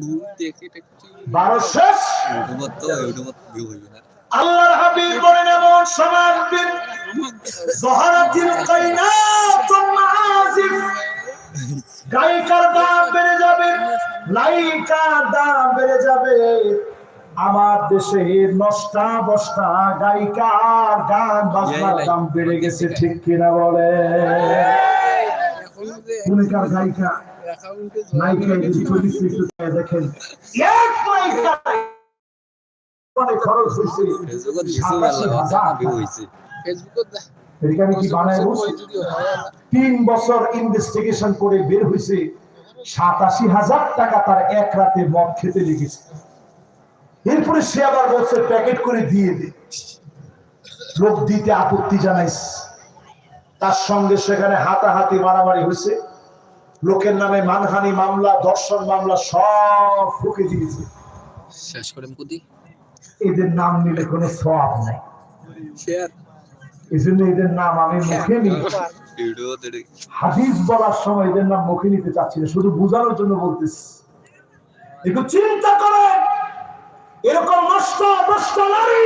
ঘুম দেখে টেকছি বারো শেষ? ইউটিউবার তো ইউটিউবার ভিউ হইবে না আল্লাহর হাবিব বলেন এমন সমাজ জহারাতিল কাইনাতুন গায়িকার দাম বেড়ে যাবে নায়িকার দাম বেড়ে যাবে। আমার দেশে নষ্টা বস্তা গায়িকার গান বাজনার দাম বেড়ে গেছে ঠিক কিনা বলে? গায়িকা? দেখেন এক খরচ হয়েছে। তিন বছর ইনভেস্টিগেশন করে বের হয়েছে। সাতাশি হাজার টাকা তার এক রাতে মদ খেতে লেগেছে। এরপরে সে আবার বলছে প্যাকেট করে দিয়ে দে। লোক দিতে আপত্তি জানাইছে। তার সঙ্গে সেখানে হাতাহাতি মারামারি হয়েছে। লোকের নামে মানহানি মামলা দর্শন মামলা সব ফুকে দিয়েছে। শেষ করেন কুদি এদের নাম নিলে কোনো সব নাই। শেয়ার। এই জন্য এদের নাম আমি মুখে নিই হাদিস বলার সময় এদের নাম মুখে নিতে চাচ্ছি না শুধু বোঝানোর জন্য বলতেছি। একটু চিন্তা করেন এরকম নষ্ট নষ্ট নারী